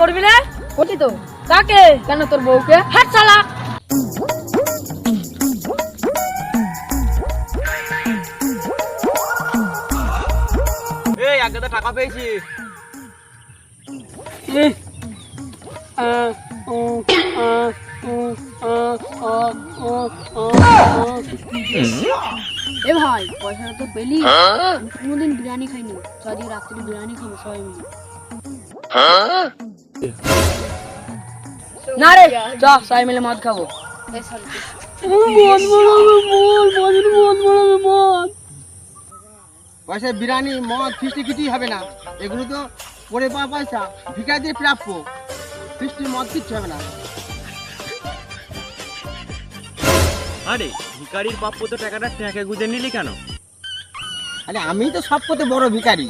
করবি না? করছি তো। কাকে? কেন তোর বউকে? হাট চালা এই আগে তো টাকা পেয়েছি। এ ভাই পয়সাটা তো পেলি। কোনোদিন বিরিয়ানি খাইনি। যদি রাত্রি বিরিয়ানি খাব সবাই মিলে। না রে চ সবাই মিলে মদ খাব। পয়সা বিরিয়ানি মদ ফিস্টি কিছুই হবে না। এগুলো তো পরে পাওয়া পয়সা। ভিকারিদের প্রাপ্য। ফিস্টি মদ কিচ্ছু হবে না। আরে ভিকারির প্রাপ্য তো টাকাটা ট্যাঁকে গুজে নিলি কেন? আরে আমি তো সব বড় ভিকারি